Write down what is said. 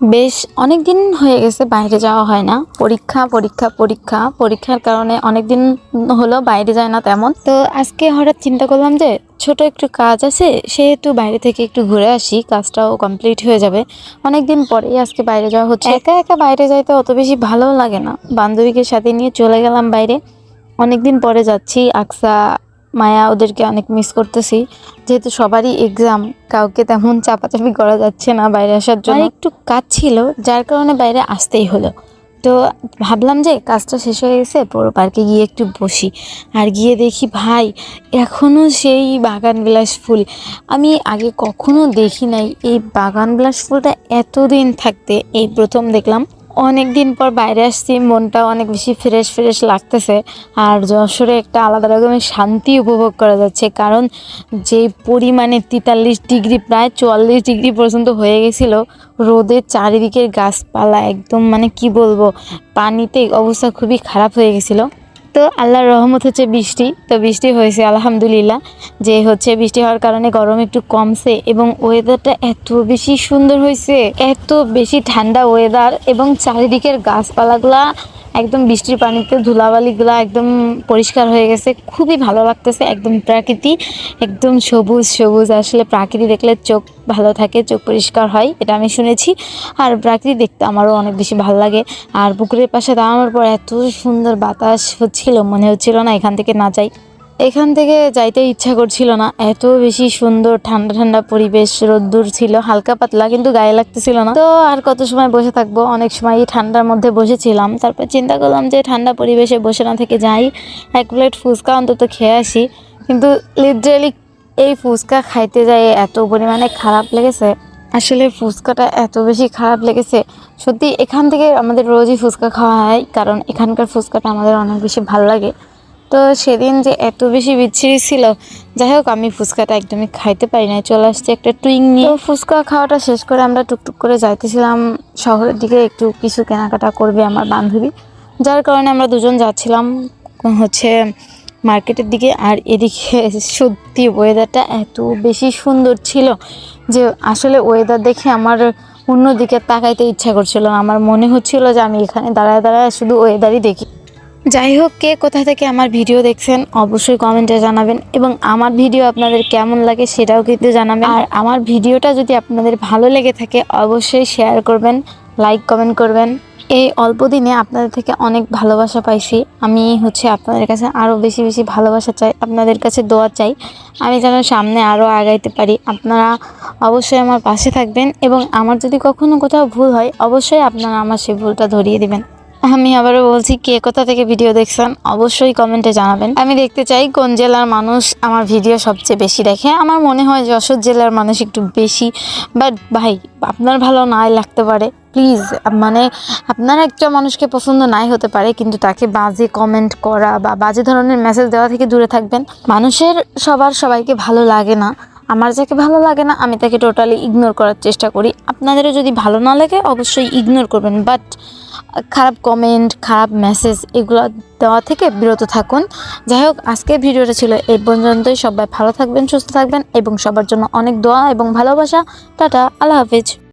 বেশ অনেক দিন হয়ে গেছে বাইরে যাওয়া হয় না। পরীক্ষা পরীক্ষা পরীক্ষা। পরীক্ষার কারণে অনেক দিন হলো বাইরে যায় না তেমন। তো আজকে হঠাৎ চিন্তা করলাম যে, ছোট একটু কাজ আছে, সেহেতু বাইরে থেকে একটু ঘুরে আসি, কাজটাও কমপ্লিট হয়ে যাবে। অনেক দিন পরেই আজকে বাইরে যাওয়া হচ্ছে। একা একা বাইরে যাইতে অত বেশি ভালো লাগে না। বান্ধবীকে সাথে নিয়ে চলে গেলাম বাইরে। অনেক দিন পরে যাচ্ছি, আকসা মায়া ওদেরকে অনেক মিস করতেছি। যেহেতু সবারই এক্সাম কাউকে তেমন চাপাচাপি করা যাচ্ছে না বাইরে আসার জন্য। একটু কাজ ছিল, যার কারণে বাইরে আসতেই হলো। তো ভাবলাম যে কাজটা শেষ হয়ে গেছে, পুরো পার্কে গিয়ে একটু বসি। আর গিয়ে দেখি, ভাই এখনও সেই বাগান বিলাস ফুল। আমি আগে কখনো দেখি নাই, এই বাগান বিলাস ফুলটা এতদিন থাকতে, এই প্রথম দেখলাম। অনেক দিন পর বাইরে আসছি, মনটা অনেক বেশি ফ্রেশ ফ্রেশ লাগতেছে। আর যশোরে একটা আলাদা রকমের শান্তি উপভোগ করা যাচ্ছে, কারণ যে পরিমাণে তেতাল্লিশ ডিগ্রি, প্রায় চুয়াল্লিশ ডিগ্রি পর্যন্ত হয়ে গেছিল, রোদের চারিদিকের গাছপালা একদম মানে কি বলব, পানিতে অবস্থা খুবই খারাপ হয়ে গেছিল। তো আল্লাহর রহমত হচ্ছে বৃষ্টি। তো বৃষ্টি হয়েছে, আলহামদুলিল্লাহ। যে হচ্ছে বৃষ্টি হওয়ার কারণে গরম একটু কমছে এবং ওয়েদারটা এত বেশি সুন্দর হয়েছে, এত বেশি ঠান্ডা ওয়েদার এবং চারিদিকের গাছপালাগুলা একদম বৃষ্টির পানিতে ধুলাবালিগুলো একদম পরিষ্কার হয়ে গেছে। খুবই ভালো লাগতেছে, একদম প্রাকৃতি, একদম সবুজ সবুজ। আসলে প্রাকৃতি দেখলে চোখ ভালো থাকে, চোখ পরিষ্কার হয়, এটা আমি শুনেছি। আর প্রাকৃতি দেখতে আমারও অনেক বেশি ভালো লাগে। আর পুকুরের পাশে দাঁড়ানোর পর এত সুন্দর বাতাস হচ্ছিল, মনে হচ্ছিল না এখান থেকে না যাই। এখান থেকে যাইতে ইচ্ছা করছিল না। এত বেশি সুন্দর, ঠান্ডা ঠান্ডা পরিবেশ, রোদ্দুর ছিল, হালকা পাতলা কিন্তু গায়ে লাগতেছিল না। তো আর কত সময় বসে থাকব? অনেক সময় ঠান্ডার মধ্যে বসেছিলাম। তারপর চিন্তা করলাম যে ঠান্ডা পরিবেশে বসে না থেকে যাই। এক প্লেট ফুচকা অন্তত খেয়ে আসি। কিন্তু লিটারেলি এই ফুচকা খাইতে যাই এত পরিমাণে খারাপ লেগেছে। আসলে ফুচকাটা এত বেশি খারাপ লেগেছে। সত্যি এখান থেকে আমাদের রোজই ফুচকা খাওয়া হয়, কারণ এখানকার ফুচকাটা আমাদের অনেক বেশি ভালো লাগে। তো সেদিন যে এত বেশি বিচ্ছিরি ছিল, যাই হোক আমি ফুচকাটা একদমই খাইতে পারি না চলে আসছি একটা টুইং নিয়ে। ফুচকা খাওয়াটা শেষ করে আমরা টুকটুক করে যাইতেছিলাম শহরের দিকে, একটু কিছু কেনাকাটা করবে আমার বান্ধবী। যার কারণে আমরা দুজন যাচ্ছিলাম হচ্ছে মার্কেটের দিকে, আর এদিকে সত্যি ওয়েদারটা এত বেশি সুন্দর ছিল যে আসলে ওয়েদার দেখে আমার অন্যদিকে তাকাইতে ইচ্ছা করছিল আমার মনে হচ্ছিল যে আমি এখানে দাঁড়ায় দাঁড়ায় শুধু ওয়েদারই দেখি। যাই হোক কে কোথা থেকে আমার ভিডিও দেখছেন, অবশ্যই কমেন্টে জানাবেন এবং আমার ভিডিও আপনাদের কেমন লাগে সেটাও কিন্তু জানাবেন। আর আমার ভিডিওটা যদি আপনাদের ভালো লেগে থাকে, অবশ্যই শেয়ার করবেন লাইক কমেন্ট করবেন। এই অল্প দিনে আপনাদের থেকে অনেক ভালোবাসা পাইছি। আমি হচ্ছে আপনাদের কাছে আরও বেশি বেশি ভালোবাসা চাই, আপনাদের কাছে দোয়া চাই। আমি যেন সামনে আরও আগাইতে পারি। আপনারা অবশ্যই আমার পাশে থাকবেন এবং আমার যদি কখনো কোথাও ভুল হয়, অবশ্যই আপনারা আমার সেই ভুলটা ধরিয়ে দিবেন। আমি আবারও বলছি, কে কোথা থেকে ভিডিও দেখছেন, অবশ্যই কমেন্টে জানাবেন। আমি দেখতে চাই কোন জেলার মানুষ আমার ভিডিও সবচেয়ে বেশি দেখে। আমার মনে হয় যশোর জেলার মানুষ একটু বেশি। বাট ভাই, আপনার ভালো নাই লাগতে পারে। প্লিজ মানে আপনার একটা মানুষকে পছন্দ নাই হতে পারে, কিন্তু তাকে বাজে কমেন্ট করা বা বাজে ধরনের মেসেজ দেওয়া থেকে দূরে থাকবেন। মানুষের সবার সবাইকে ভালো লাগে না। আমার যাকে ভালো লাগে না, আমি তাকে টোটালি ইগনোর করার চেষ্টা করি। আপনাদেরও যদি ভালো না লাগে, অবশ্যই ইগনোর করবেন। বাট খারাপ কমেন্ট খারাপ মেসেজ এগুলো দেওয়া থেকে বিরত থাকুন। যাই হোক আজকের ভিডিওটা ছিল এই পর্যন্তই। সবাই ভালো থাকবেন, সুস্থ থাকবেন এবং সবার জন্য অনেক দোয়া এবং ভালোবাসা। টাটা, আল্লাহ হাফিজ।